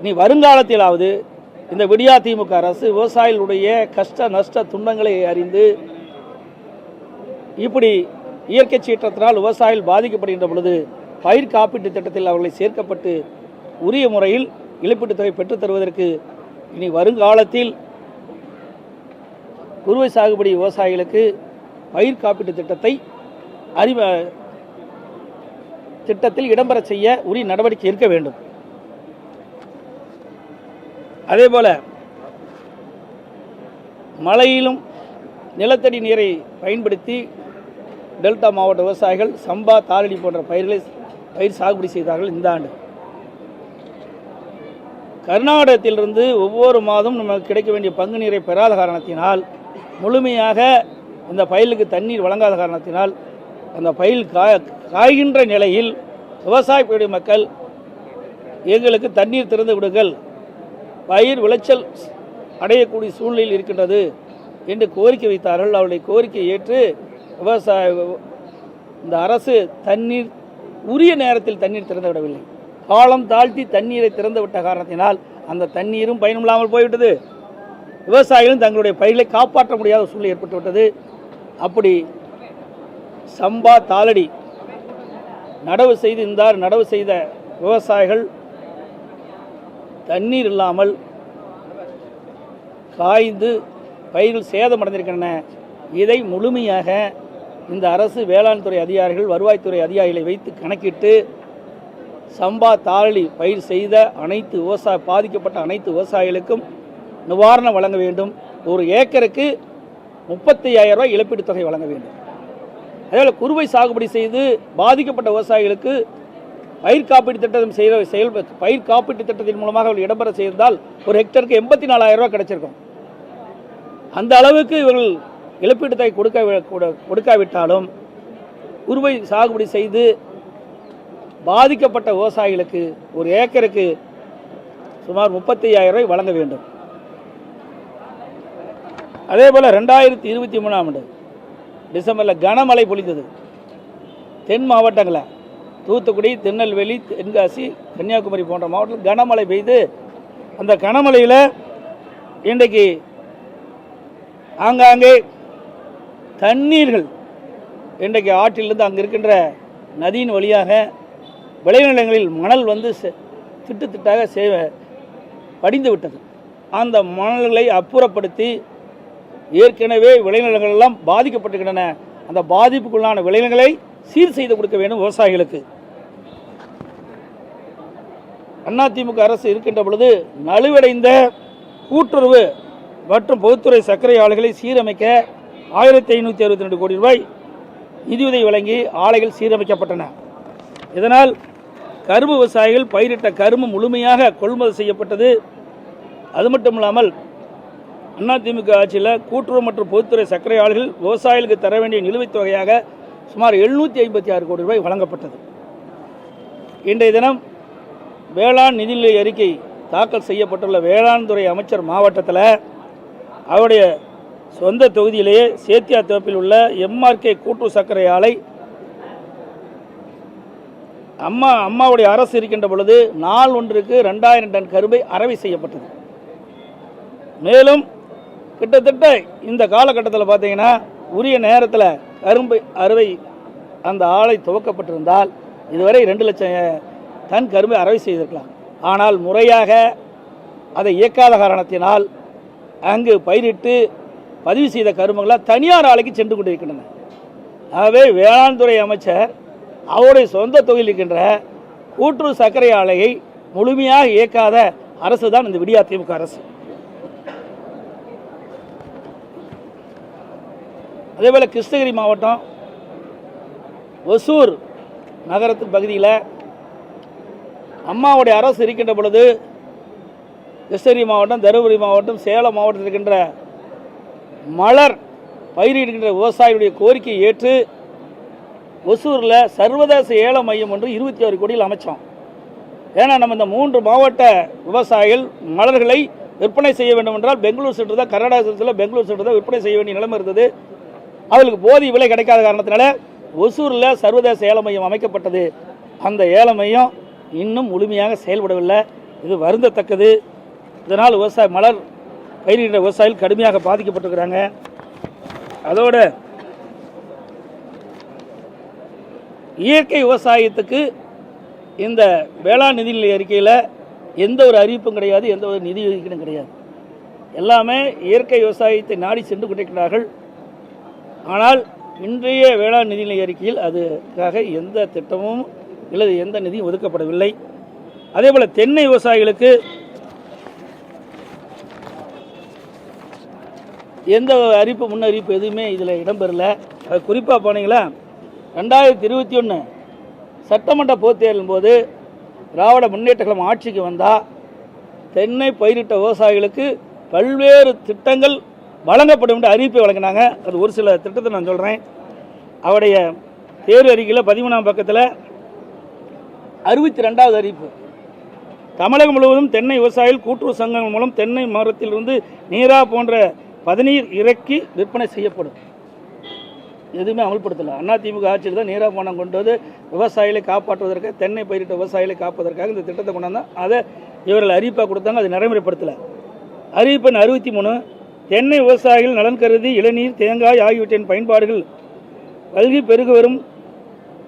இனி வருங்காலத்திலாவது இந்த விடியா திமுக அரசு விவசாயிகளுடைய கஷ்ட நஷ்ட துன்பங்களை அறிந்து இப்படி இயற்கை சீற்றத்தினால் விவசாயிகள் பாதிக்கப்படுகின்ற பொழுது பயிர் காப்பீட்டு திட்டத்தில் அவர்களை சேர்க்கப்பட்டு உரிய முறையில் இழப்பீட்டுத் தொகை பெற்றுத் தருவதற்கு இனி வருங்காலத்தில் குறுவை சாகுபடி விவசாயிகளுக்கு பயிர் காப்பீட்டு திட்டத்தை அறிவ திட்டத்தில் இடம்பெற செய்ய உரிய நடவடிக்கை இருக்க வேண்டும். அதே போல் மழையிலும் நிலத்தடி நீரை பயன்படுத்தி டெல்டா மாவட்ட விவசாயிகள் சம்பா தாரடி போன்ற பயிர்களை பயிர் சாகுபடி செய்தார்கள் இந்த ஆண்டு. கர்நாடகத்திலிருந்து ஒவ்வொரு மாதம் நமக்கு கிடைக்க வேண்டிய பங்கு நீரை பெறாத காரணத்தினால் முழுமையாக இந்த பயிலுக்கு தண்ணீர் வழங்காத காரணத்தினால் அந்த பயில் காய காய்கின்ற நிலையில் விவசாய மக்கள் எங்களுக்கு தண்ணீர் திறந்து விடுங்கள். பயிர் விளைச்சல் அடையக்கூடிய சூழ்நிலையில் இருக்கின்றது என்று கோரிக்கை வைத்தார்கள். அவருடைய கோரிக்கையை ஏற்று விவசாய இந்த அரசு தண்ணீர் உரிய நேரத்தில் தண்ணீர் திறந்து விடவில்லை. காலம் தாழ்த்தி தண்ணீரை திறந்து விட்ட காரணத்தினால் அந்த தண்ணீரும் பயனில்லாமல் போய்விட்டது. விவசாயிகளும் தங்களுடைய பயிர்களை காப்பாற்ற முடியாத சூழ்நிலை ஏற்பட்டுவிட்டது. அப்படி சம்பா தாளடி நடவு செய்து இருந்தார் நடவு செய்த விவசாயிகள் தண்ணீர் இல்லாமல் காய்ந்து பயிர்கள் சேதமடைந்திருக்கின்றன. இதை முழுமையாக இந்த அரசு வேளாண் துறை அதிகாரிகள் வருவாய்த்துறை அதிகாரிகளை வைத்து கணக்கிட்டு சம்பா தாளி பயிர் செய்த அனைத்து விவசாய பாதிக்கப்பட்ட அனைத்து விவசாயிகளுக்கும் நிவாரணம் வழங்க வேண்டும். ஒரு ஏக்கருக்கு முப்பத்தி ஆயிரம் ரூபாய் இழப்பீட்டுத் தொகை வழங்க வேண்டும். அதேபோல் குறுவை சாகுபடி செய்து பாதிக்கப்பட்ட விவசாயிகளுக்கு பயிர் காப்பீடு திட்டம் செய்த செயல் பயிர் காப்பீட்டு திட்டத்தின் மூலமாக அவர்கள் இடம்பெற செய்தால் ஒரு ஹெக்டருக்கு எண்பத்தி நாலாயிரம் ரூபாய் கிடைச்சிருக்கும். அந்த அளவுக்கு இவர்கள் இழப்பீட்டு தொகை கொடுக்க கொடுக்காவிட்டாலும் உருவை சாகுபடி செய்து பாதிக்கப்பட்ட விவசாயிகளுக்கு ஒரு ஏக்கருக்கு சுமார் முப்பத்தி ரூபாய் வழங்க வேண்டும். அதே போல் ரெண்டாயிரத்தி இருபத்தி மூணாம் ஆண்டு டிசம்பரில் கனமழை பொழிந்தது. தென் மாவட்டங்களில் தூத்துக்குடி திருநெல்வேலி தென்காசி கன்னியாகுமரி போன்ற மாவட்டத்தில் கனமழை பெய்து அந்த கனமழையில் இன்றைக்கு ஆங்காங்கே தண்ணீர்கள் இன்றைக்கு ஆற்றிலிருந்து அங்கே இருக்கின்ற நதியின் வழியாக விளைநிலங்களில் மணல் வந்து திட்டு திட்டாக சேவ படிந்து விட்டது. அந்த மணல்களை அப்புறப்படுத்தி ஏற்கனவே விளைநிலங்கள் எல்லாம் பாதிக்கப்பட்டிருக்கின்றன. அந்த பாதிப்புக்குள்ளான விளைநிலங்களை சீர் செய்து கொடுக்க வேண்டும் விவசாயிகளுக்கு. அதிமுக அரசு இருக்கின்ற பொழுது நலிவடைந்த கூட்டுறவு மற்றும் பொதுத்துறை சர்க்கரை ஆலைகளை சீரமைக்க ஆயிரத்தி ஐநூற்றி அறுபத்தி ரெண்டு கோடி ரூபாய் நிதியுதவி வழங்கி ஆலைகள் சீரமைக்கப்பட்டன. இதனால் கரும்பு விவசாயிகள் பயிரிட்ட கரும்பு முழுமையாக கொள்முதல் செய்யப்பட்டது. அது மட்டும் இல்லாமல் அதிமுக ஆட்சியில் கூட்டுறவு மற்றும் பொதுத்துறை சர்க்கரை ஆலைகள் விவசாயிகளுக்கு தர வேண்டிய நிலுவைத் தொகையாக சுமார் எழுநூற்றி ஐம்பத்தி ஆறு கோடி ரூபாய் வழங்கப்பட்டது. இன்றைய தினம் வேளாண் நிதிநிலை அறிக்கை தாக்கல் செய்யப்பட்டுள்ள வேளாண் துறை அமைச்சர் மாவட்டத்தில் அவருடைய சொந்த தொகுதியிலேயே சேத்தியா தோப்பில் உள்ள எம்ஆர்கே கூட்டு சர்க்கரை ஆலை அம்மா அம்மாவுடைய அரசு இருக்கின்ற பொழுது நாள் ஒன்றுக்கு ரெண்டாயிரம் டன் கரும்பை அறவை செய்யப்பட்டது. மேலும் கிட்டத்தட்ட இந்த காலகட்டத்தில் பார்த்தீங்கன்னா உரிய நேரத்தில் கரும்பு அறுவை அந்த ஆலை துவக்கப்பட்டிருந்தால் இதுவரை ரெண்டு லட்சம் தன் கரும்பை அறவை செய்திருக்கலாம். ஆனால் முறையாக அதை இயக்காத காரணத்தினால் அங்கு பயிரிட்டு பதிவு செய்த கரும்புகளால் தனியார் ஆலைக்கு சென்று கொண்டிருக்கின்றன. ஆகவே வேளாண் துறை அமைச்சர் அவருடைய சொந்த தொகுதியில் இருக்கின்ற கூற்று சர்க்கரை ஆலையை முழுமையாக இயக்காத அரசு தான் இந்த விடியா திமுக அரசு. அதேபோல் கிருஷ்ணகிரி மாவட்டம் ஒசூர் நகரத்து பகுதியில் அம்மாவுடைய அரசு இருக்கின்ற பொழுது கிருஷ்ணகிரி மாவட்டம் தருமபுரி மாவட்டம் சேலம் மாவட்டத்தில் இருக்கின்ற மலர் பயிரிடுகின்ற விவசாயிகளுடைய கோரிக்கையை ஏற்று ஒசூரில் சர்வதேச ஏல மையம் ஒன்று இருபத்தி ஆறு கோடியில் அமைச்சோம். ஏன்னா நம்ம இந்த மூன்று மாவட்ட விவசாயிகள் மலர்களை விற்பனை செய்ய வேண்டும் என்றால் பெங்களூர் சென்று தான் கர்நாடகா சென்றில் பெங்களூர் சென்று தான் விற்பனை செய்ய வேண்டிய நிலைமை இருந்தது. அவர்களுக்கு போதிய விலை கிடைக்காத காரணத்தினால ஒசூரில் சர்வதேச ஏல மையம் அமைக்கப்பட்டது. அந்த ஏல மையம் இன்னும் முழுமையாக செயல்படவில்லை. இது வருந்தத்தக்கது. இதனால் விவசாய மலர் பயிரிடுற விவசாயிகள் கடுமையாக பாதிக்கப்பட்டிருக்கிறாங்க. அதோடு இயற்கை விவசாயத்துக்கு இந்த வேளாண் நிதிநிலை அறிக்கையில் எந்த ஒரு அறிவிப்பும் கிடையாது எந்த ஒரு நிதி ஒதுக்கீடும் கிடையாது. எல்லாமே இயற்கை விவசாயத்தை நாடி சென்று கொண்டிருக்கிறார்கள். ஆனால் இன்றைய வேளாண் நிதிநிலை அறிக்கையில் அதுக்காக எந்த திட்டமும் இல்லை எந்த நிதியும் ஒதுக்கப்படவில்லை. அதேபோல் தென்னை விவசாயிகளுக்கு எந்த அறிவிப்பு முன்னறிவிப்பு எதுவுமே இதில் இடம்பெறல. அது குறிப்பாக போனீங்களா? ரெண்டாயிரத்தி இருபத்தி ஒன்று சட்டமன்ற பொதுத் தேர்தலின் போது திராவிட முன்னேற்ற கழகம் ஆட்சிக்கு வந்தால் தென்னை பயிரிட்ட விவசாயிகளுக்கு பல்வேறு திட்டங்கள் வழங்கப்படும் என்று அறிவிப்பை வழங்கினாங்க. அது ஒரு சில திட்டத்தை நான் சொல்கிறேன் அவருடைய தேர்வு அறிக்கையில் பதிமூணாம் பக்கத்தில் அறுபத்தி ரெண்டாவது அறிவிப்பு. தமிழகம் முழுவதும் தென்னை விவசாயிகள் கூட்டுறவு சங்கங்கள் மூலம் தென்னை மரத்திலிருந்து நீரா போன்ற பதநீர் இறக்கி விற்பனை செய்யப்படும். எதுவுமே அமல்படுத்தலை. அதிமுக ஆட்சியில் தான் நீரா பணம் கொண்டு வந்து விவசாயிகளை காப்பாற்றுவதற்கு தென்னை பயிரிட்ட விவசாயிகளை காப்பதற்காக இந்த திட்டத்தை கொண்டாந்தான் அதை இவர்கள் அறிவிப்பாக கொடுத்தாங்க அதை நடைமுறைப்படுத்தலை. அறிவிப்பெண் அறுபத்தி மூணு தென்னை விவசாயிகள் நலன் கருதி இளநீர் தேங்காய் ஆகியவற்றின் பயன்பாடுகள் கல்வி பெருகு வரும்.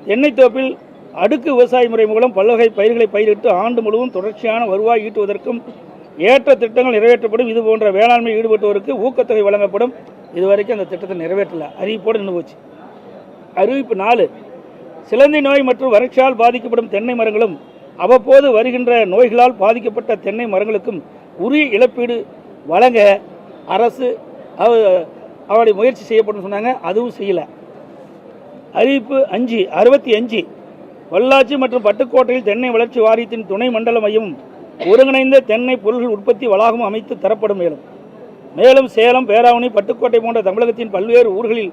தென்னை தோப்பில் அடுக்கு விவசாய முறை மூலம் பல்வகை பயிர்களை பயிரிட்டு ஆண்டு முழுவதும் தொடர்ச்சியான வருவாய் ஈட்டுவதற்கும் ஏற்ற திட்டங்கள் நிறைவேற்றப்படும். இது போன்ற வேளாண்மை ஈடுபட்டோருக்கு ஊக்கத்தொகை வழங்கப்படும். இதுவரைக்கும் அந்த திட்டத்தை நிறைவேற்றல. அறிவிப்போடு நின்று போச்சு. அறிவிப்பு நாலு. சிலந்தி நோய் மற்றும் வறட்சியால் பாதிக்கப்படும் தென்னை மரங்களும் அவ்வப்போது வருகின்ற நோய்களால் பாதிக்கப்பட்ட தென்னை மரங்களுக்கும் உரிய இழப்பீடு வழங்க அரசு அவ- அவருடைய முயற்சி செய்யப்படும் சொன்னாங்க. அதுவும் செய்யலை. அறிவிப்பு அஞ்சு. அறுபத்தி அஞ்சு. பொள்ளாச்சி மற்றும் பட்டுக்கோட்டையில் தென்னை வளர்ச்சி வாரியத்தின் துணை மண்டல மையமும் ஒருங்கிணைந்த தென்னை பொருள்கள் உற்பத்தி வளாகம் அமைத்து தரப்படும் மேலும். மேலும் சேலம் பேராவணி பட்டுக்கோட்டை போன்ற தமிழகத்தின் பல்வேறு ஊர்களில்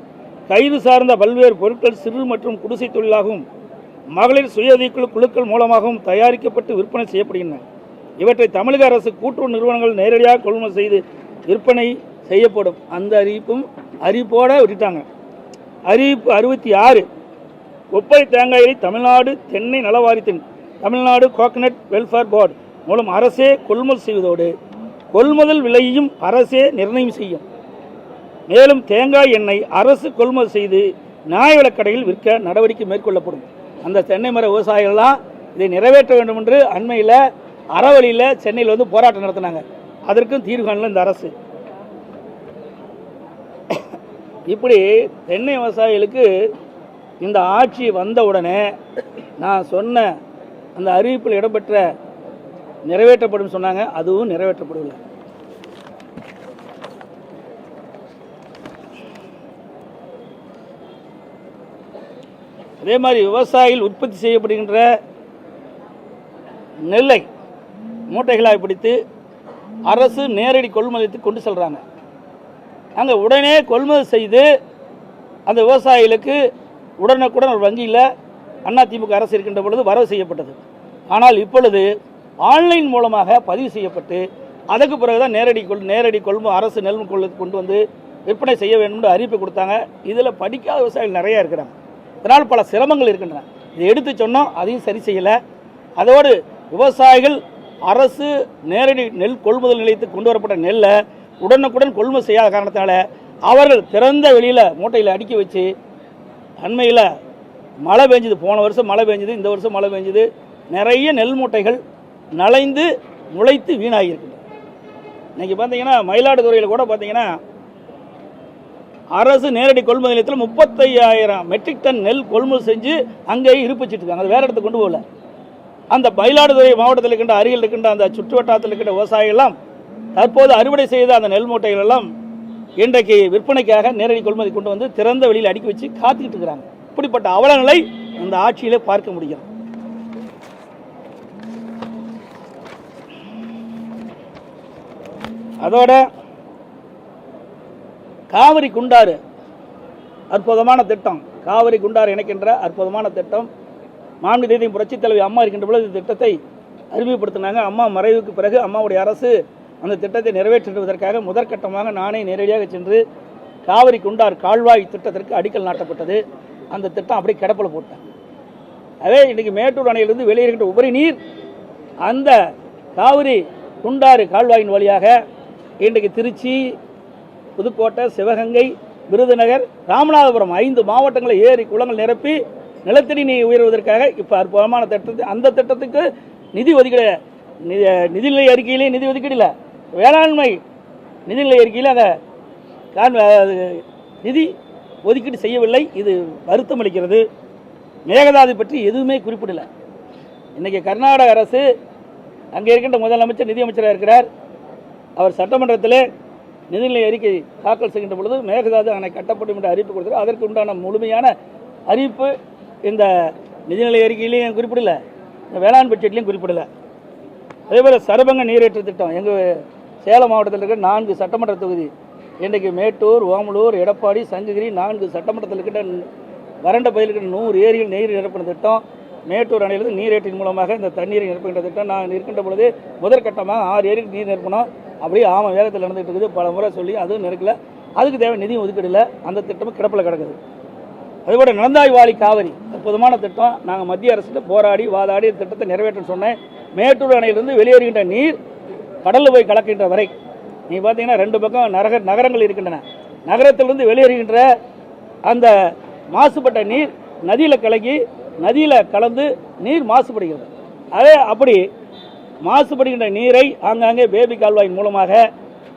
கைது சார்ந்த பல்வேறு பொருட்கள் சிறு மற்றும் குடிசை தொழிலாகவும் மகளிர் சுயதீக்குழு குழுக்கள் மூலமாகவும் தயாரிக்கப்பட்டு விற்பனை செய்யப்படுகின்றன. இவற்றை தமிழக அரசு கூட்டுறவு நிறுவனங்கள் நேரடியாக கொள்முதல் செய்து விற்பனை செய்யப்படும். அந்த அறிவிப்பும் அறிவிப்போட விட்டுட்டாங்க. அறிவிப்பு அறுபத்தி ஆறு ஒப்பை தேங்காயை தமிழ்நாடு தென்னை நலவாரியத்தின் தமிழ்நாடு கோகனட் வெல்ஃபேர் போர்டு மூலம் அரசே கொள்முதல் செய்வதோடு கொள்முதல் விலையையும் அரசே நிர்ணயம் செய்யும். மேலும் தேங்காய் எண்ணெய் அரசு கொள்முதல் செய்து நியாய விலக்கடையில் விற்க நடவடிக்கை மேற்கொள்ளப்படும். அந்த தென்னை மர விவசாயிகள்லாம் இதை நிறைவேற்ற வேண்டும் என்று அண்மையில் அறவழியில் சென்னையில் வந்து போராட்டம் நடத்தினாங்க. அதற்கும் தீர்வு காணல இந்த அரசு. இப்படி தென்னை விவசாயிகளுக்கு இந்த ஆட்சி வந்த உடனே நான் சொன்ன அந்த அறிவிப்பில் இடம்பெற்ற நிறைவேற்றப்படும் சொன்னாங்க அதுவும் நிறைவேற்றப்படவில்லை. அதே மாதிரி விவசாயிகள் உற்பத்தி செய்யப்படுகின்ற நெல்லை மூட்டைகளாக பிடித்து அரசு நேரடி கொள்முதலுக்கு கொண்டு செல்கிறாங்க அங்கே உடனே கொள்முதல் செய்து அந்த விவசாயிகளுக்கு உடனுக்குடன் ஒரு வங்கியில் அதிமுக அரசு இருக்கின்ற பொழுது வரவு செய்யப்பட்டது. ஆனால் இப்பொழுது ஆன்லைன் மூலமாக பதிவு செய்யப்பட்டு அதுக்கு பிறகு தான் நேரடி கொள் நேரடி கொள்மும் அரசு நெல் கொள்ளு கொண்டு வந்து விற்பனை செய்ய வேண்டும் என்று அறிவிப்பு கொடுத்தாங்க. இதில் படிக்காத விவசாயிகள் நிறையா இருக்கிறாங்க. இதனால் பல சிரமங்கள் இருக்கின்றன. இதை எடுத்து சொன்னோம் அதையும் சரி செய்யலை. அதோடு விவசாயிகள் அரசு நேரடி நெல் கொள்முதல் நிலையத்துக்கு கொண்டு வரப்பட்ட நெல்லை உடனுக்குடன் கொள்முதல் செய்யாத காரணத்தால் அவர்கள் திறந்த வெளியில் மூட்டையில் அடுக்கி வச்சு அண்மையில் மழை பெஞ்சுது போன வருஷம் மழை பெஞ்சுது இந்த வருஷம் மழை பெஞ்சுது நிறைய நெல் மூட்டைகள் நலைந்து முளைத்து வீணாகி இன்றைக்கி இன்னைக்கு பார்த்தீங்கன்னா மயிலாடுதுறையில் கூட பார்த்தீங்கன்னா அரசு நேரடி கொள்முதல் நிலையத்தில் முப்பத்தையாயிரம் மெட்ரிக் டன் நெல் கொள்முதல் செஞ்சு அங்கேயே இருப்பிச்சிட்டு இருக்காங்க. அது வேற இடத்துக்கு கொண்டு போகல. அந்த மயிலாடுதுறை மாவட்டத்தில் இருக்கின்ற அருகில் இருக்கின்ற அந்த சுற்று வட்டாரத்தில் இருக்கின்ற விவசாயிகள் எல்லாம் தற்போது அறுவடை செய்த அந்த நெல் மூட்டைகள் எல்லாம் இன்றைக்கு விற்பனைக்காக நேரடி கொள்முதல் கொண்டு வந்து திறந்த வெளியில் அடுக்கி வச்சு காத்துக்கிட்டு இருக்கிறாங்க. இப்படிப்பட்ட அவலங்களை இந்த ஆட்சியிலே பார்க்க முடியும் அதோட காவிரி குண்டாறு அற்புதமான திட்டம். காவிரி குண்டாறு இணைக்கின்ற அற்புதமான திட்டம். மாண்பு நீதி புரட்சித் தலைவி அம்மா இருக்கின்ற பொழுது இந்த திட்டத்தை அறிமுகப்படுத்தினாங்க. அம்மா மறைவுக்கு பிறகு அம்மாவுடைய அரசு அந்த திட்டத்தை நிறைவேற்றுவதற்காக முதற்கட்டமாக நானே நேரடியாக சென்று காவிரி குண்டார் கால்வாய் திட்டத்திற்கு அடிக்கல் நாட்டப்பட்டது. அந்த திட்டம் அப்படியே கிடப்பில் போட்டேன். அதே இன்றைக்கி மேட்டூர் அணையிலிருந்து வெளியேறுகின்ற உபரி நீர் அந்த காவிரி குண்டாறு கால்வாயின் வழியாக இன்றைக்கு திருச்சி புதுக்கோட்டை சிவகங்கை விருதுநகர் ராமநாதபுரம் ஐந்து மாவட்டங்களை ஏரி குளங்கள் நிரப்பி நிலத்தடி நீர் உயர்வதற்காக இப்போ அற்புதமான திட்டத்தை அந்த திட்டத்துக்கு நிதி ஒதுக்கீடு நிதி நிதிநிலை அறிக்கையிலே நிதி ஒதுக்கீடு இல்லை. வேளாண்மை நிதிநிலை அறிக்கையில் அதை அது நிதி ஒதுக்கீடு செய்யவில்லை. இது வருத்தம் அளிக்கிறது. மேகதாது பற்றி எதுவுமே குறிப்பிடலை. இன்றைக்கி கர்நாடக அரசு அங்கே இருக்கின்ற முதலமைச்சர் நிதியமைச்சராக இருக்கிறார். அவர் சட்டமன்றத்தில் நிதிநிலை அறிக்கை தாக்கல் செய்கின்ற பொழுது மேகதாது அணை கட்டப்படும் என்ற அறிவிப்பு கொடுத்தார். அதற்கு உண்டான முழுமையான அறிவிப்பு இந்த நிதிநிலை அறிக்கையிலையும் குறிப்பிடலை. இந்த வேளாண் பட்ஜெட்லையும் குறிப்பிடலை. அதேபோல் சரபங்க நீரேற்று திட்டம் எங்கள் சேலம் மாவட்டத்தில் இருக்கிற நான்கு சட்டமன்ற தொகுதி இன்றைக்கு மேட்டூர் ஓமலூர் எடப்பாடி சங்ககிரி நான்கு சட்டமன்றத்தில் இருக்கிற வறண்ட பகுதியில் இருக்கிற நூறு ஏரியில் நீர் நிரப்பின திட்டம் மேட்டூர் அணையிலிருந்து நீரேற்றின் மூலமாக இந்த தண்ணீரை நிரப்புகின்ற திட்டம். நான் இருக்கின்ற பொழுது முதற்கட்டமாக ஆறு ஏரிக்கு நீர் நிரப்பினோம் அப்படியே ஆமாம் வேகத்தில் நடந்துகிட்டு இருக்குது. பல முறை சொல்லி அதுவும் நிற்கல அதுக்கு தேவை நிதியும் ஒதுக்கீடு அந்த திட்டமும் கிடப்பில் கிடக்குது. அதுபோல நடந்தாய் வாலி காவிரி அற்புதமான திட்டம். நாங்கள் மத்திய அரசுக்கு போராடி வாதாடி திட்டத்தை நிறைவேற்றணும்னு சொன்னேன். மேட்டூர் அணையிலிருந்து வெளியேறுகின்ற நீர் கடலில் போய் கலக்கின்ற வரை நீ பார்த்தீங்கன்னா ரெண்டு பக்கம் நரக நகரங்கள் இருக்கின்றன. நகரத்திலிருந்து வெளியேறுகின்ற அந்த மாசுபட்ட நீர் நதியில் கலக்கி நதியில் கலந்து நீர் மாசுபடுகிறது. அதே அப்படி மாசுபடுகின்ற நீரை ஆங்காங்கே பேபி கால்வாயின் மூலமாக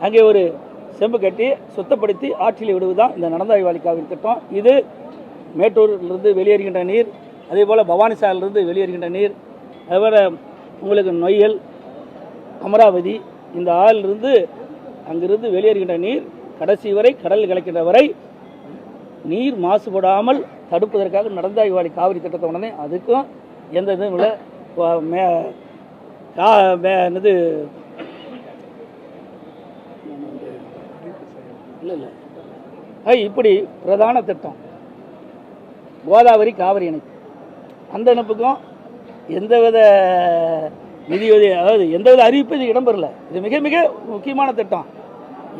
அங்கே ஒரு செம்பு கட்டி சுத்தப்படுத்தி ஆற்றில் விடுவதுதான் இந்த நடந்தாய் வாலிக்காவின் திட்டம். இது மேட்டூரிலிருந்து வெளியேறுகின்ற நீர் அதே போல் பவானிசாலிருந்து வெளியேறுகின்ற நீர் அதுபோல் உங்களுக்கு நொய்யல் அமராவதி இந்த ஆறிலிருந்து அங்கிருந்து வெளியேறுகின்ற நீர் கடைசி வரை கடலில் கலக்கின்ற வரை நீர் மாசுபடாமல் தடுப்பதற்காக நடந்தாய் வாலி காவிரி திட்டத்தை உடனே அதுக்கும் எந்த இதுவும் இல்லை. கா மே என்னது? இல்லை இல்லை. இப்படி பிரதான திட்டம். கோதாவரி காவிரி இணைப்பு. அந்த இணைப்புக்கும் எந்தவித நிதி உதவி அதாவது எந்தவித அறிவிப்பு இது இடம்பெறல. இது மிக மிக முக்கியமான திட்டம்.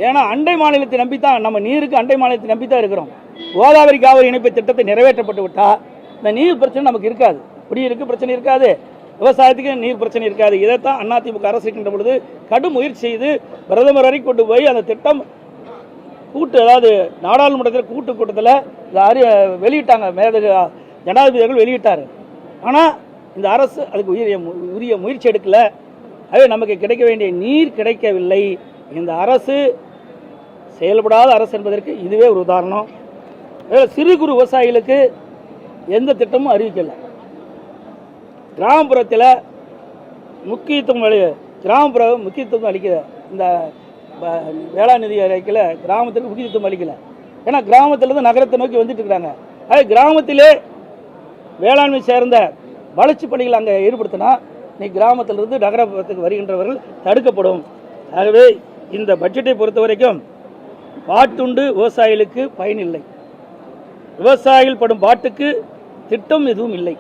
ஏன்னா அண்டை மாநிலத்தை நம்பித்தான் நம்ம நீருக்கு அண்டை மாநிலத்தை நம்பித்தான் இருக்கிறோம். கோதாவரி காவிரி இணைப்பு திட்டத்தை நிறைவேற்றப்பட்டு விட்டால் இந்த நீர் பிரச்சனை நமக்கு இருக்காது. குடியிருக்கு பிரச்சனை இருக்காது விவசாயத்துக்கு நீர் பிரச்சனை இருக்காது. இதைத்தான் அதிமுக அரசு இருக்கின்ற பொழுது கடும் முயற்சி செய்து பிரதமர் வரை கொண்டு போய் அந்த திட்டம் கூட்டு அதாவது நாடாளுமன்றத்தில் கூட்டு கூட்டத்தில் வெளியிட்டாங்க மேதகு ஜனாதிபதி அவர்கள் வெளியிட்டார். ஆனால் இந்த அரசு அதுக்கு உரிய உரிய முயற்சி எடுக்கலை. அதே நமக்கு கிடைக்க வேண்டிய நீர் கிடைக்கவில்லை. இந்த அரசு செயல்படாத அரசு என்பதற்கு இதுவே ஒரு உதாரணம். சிறு குறு விவசாயிகளுக்கு எந்த திட்டமும் அறிவிக்கலை. கிராமப்புறத்தில் முக்கியத்துவம் அளி கிராமப்புற முக்கியத்துவம் அளிக்கிற இந்த வேளாண் நிதி அறிக்கையில் கிராமத்திற்கு முக்கியத்துவம் அளிக்கல. ஏன்னா கிராமத்திலேருந்து நகரத்தை நோக்கி வந்துட்டு இருக்கிறாங்க அது கிராமத்திலே வேளாண்மை சேர்ந்த வளர்ச்சி பணிகள் அங்கே ஈடுபடுத்தினா நீ கிராமத்திலிருந்து நகரப்புறத்துக்கு வருகின்றவர்கள் தடுக்கப்படும். ஆகவே இந்த பட்ஜெட்டை பொறுத்த வரைக்கும் பாட்டுண்டு விவசாயிகளுக்கு பயன் இல்லை. விவசாயிகள் படும் பாட்டுக்கு திட்டம் எதுவும் இல்லை.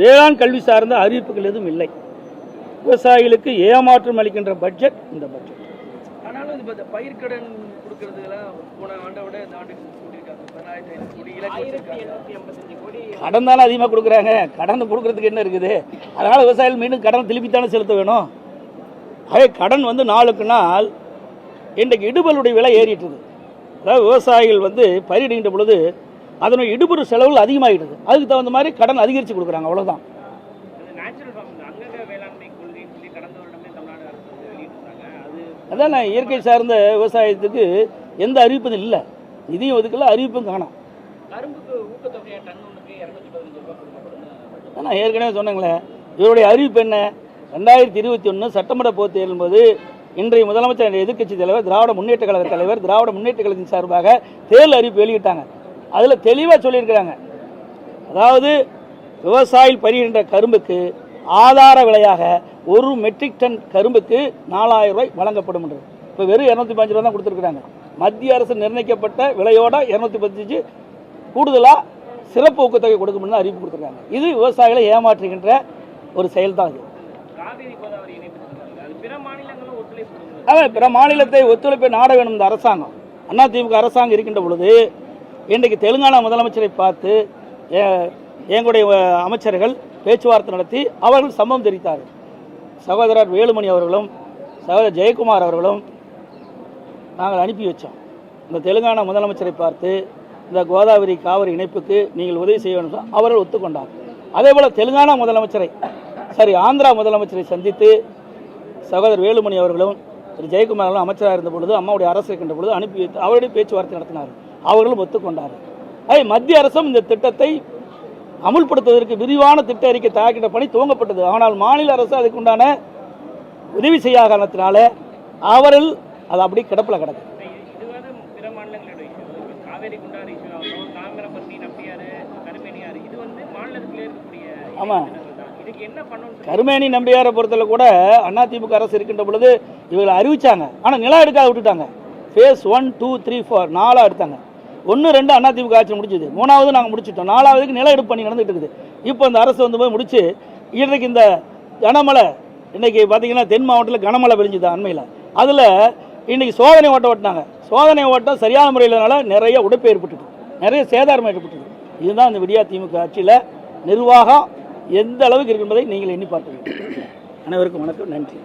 வேளாண் கல்வி சார்ந்த அறிவிப்புகள் எதுவும் இல்லை. விவசாயிகளுக்கு ஏமாற்றம் அளிக்கின்ற பட்ஜெட் இந்த பட்ஜெட் ஆனாலும் இந்த பயிர்க்கடன் கொடுக்கறதுலாம் போன ஆண்டை விட இந்த ஆண்டு கடன் தானே அதிகமாக கொடுக்குறாங்க. கடன் கொடுக்கறதுக்கு என்ன இருக்குது? அதனால் விவசாயிகள் மீண்டும் கடன் திருப்பித்தானே செலுத்த வேணும். அதே கடன் வந்து நாளுக்கு நாள் இன்றைக்கு இடுபலுடைய விலை ஏறிட்டுது அதாவது விவசாயிகள் வந்து பயிரிடுகின்ற பொழுது அதனுடைய இடுபொரு செலவுகள் அதிகமாகிடுது. அதுக்கு தகுந்த மாதிரி கடன் அதிகரித்து கொடுக்குறாங்க. அவ்வளோதான் அதான் நான் இயற்கை சார்ந்த விவசாயத்துக்கு எந்த அறிவிப்பும் இல்லை. நிதியும் ஒதுக்கல அறிவிப்பும் காணோம். நான் ஏற்கனவே சொன்னேங்களே இவருடைய அறிவிப்பு என்ன? ரெண்டாயிரத்தி இருபத்தி ஒன்று சட்டமன்ற பொதுத் தேர்தல் போது இன்றைய முதலமைச்சர் எதிர்க்கட்சி தலைவர் திராவிட முன்னேற்ற கழக தலைவர் திராவிட முன்னேற்ற கழகத்தின் சார்பாக தேர்தல் அறிவிப்பு வெளியிட்டாங்க. அதில் தெளிவாக சொல்லியிருக்கிறாங்க. அதாவது விவசாயிகள் பயிரிடுகின்ற கரும்புக்கு ஆதார விலையாக ஒரு மெட்ரிக் டன் கரும்புக்கு நாலாயிரம் ரூபாய் வழங்கப்படும் என்று இப்போ வெறும் இரநூத்தி பதினஞ்சு ரூபா தான் கொடுத்துருக்குறாங்க. மத்திய அரசு நிர்ணயிக்கப்பட்ட விலையோட இரநூத்தி பதினஞ்சு கூடுதலாக சிறப்பு ஊக்கத்தொகை கொடுக்கும்னு அறிவிப்பு கொடுத்துருக்காங்க. இது விவசாயிகளை ஏமாற்றுகின்ற ஒரு செயல் தான் இது பிற மாநிலத்தை ஒத்துழைப்பை நாட வேணும் இந்த அரசாங்கம். அதிமுக அரசாங்கம் இருக்கின்ற பொழுது இன்றைக்கு தெலுங்கானா முதலமைச்சரை பார்த்து எங்களுடைய அமைச்சர்கள் பேச்சுவார்த்தை நடத்தி அவர்கள் சம்மதம் தெரிவித்தார்கள். சகோதரர் வேலுமணி அவர்களும் சகோதரர் ஜெயக்குமார் அவர்களும் நாங்கள் அனுப்பி வச்சோம். இந்த தெலுங்கானா முதலமைச்சரை பார்த்து இந்த கோதாவரி காவிரி இணைப்புக்கு நீங்கள் உதவி செய்ய வேண்டும் அவர்கள் ஒத்துக்கொண்டார். அதே போல் தெலுங்கானா முதலமைச்சரை சரி ஆந்திரா முதலமைச்சரை சந்தித்து சகோதரர் வேலுமணி அவர்களும் திரு ஜெயக்குமார் அவர்களும் அமைச்சராக இருந்த பொழுது அம்மாவுடைய அரசு இருக்கின்ற பொழுது அனுப்பி வைத்து அவருடைய பேச்சுவார்த்தை நடத்தினார். அவர்களும் ஒத்துக்கொண்டார். அதே மத்திய அரசும் இந்த திட்டத்தை அமுல்படுத்துவதற்கு விரிவான திட்ட அறிக்கை தயாரிக்கின்ற பணி துவங்கப்பட்டது. ஆனால் மாநில அரசு அதுக்குண்டான உதவி செய்யாத காரணத்தினால அவர்கள் அது அப்படியே கிடப்பில் கிடக்கு. ஆமாம் கருமேனி நம்பியாரை பொறுத்தல கூட அதிமுக அரசு இருக்கின்ற பொழுது இவங்களை அறிவிச்சாங்க. ஆனால் நிலம் எடுக்காத விட்டுட்டாங்க. Phase one two three four நாலாக எடுத்தாங்க. ஒன்று ரெண்டு அதிமுக ஆட்சி முடிச்சுது. மூணாவது நாங்கள் முடிச்சிட்டோம். நாலாவதுக்கு நில எடுப்பு பண்ணி நடந்துட்டு இருக்குது. இப்போ இந்த அரசு வந்து போய் முடிச்சு இன்றைக்கு இந்த கனமழை இன்னைக்கு பார்த்தீங்கன்னா தென் மாவட்டத்தில் கனமழை பெரிஞ்சுது அண்மையில். அதில் இன்றைக்கி சோதனை ஓட்ட ஓட்டினாங்க. சோதனை ஓட்டம் சரியான முறையிலனால நிறைய உடைப்பு ஏற்பட்டுது. நிறைய சேதாரம் ஏற்பட்டது. இதுதான் இந்த விடியா திமுக ஆட்சியில் நிர்வாகம் எந்த அளவுக்கு இருக்கு என்பதை நீங்கள் எண்ணி பார்க்க வேண்டும். அனைவருக்கும் வணக்கம். நன்றி.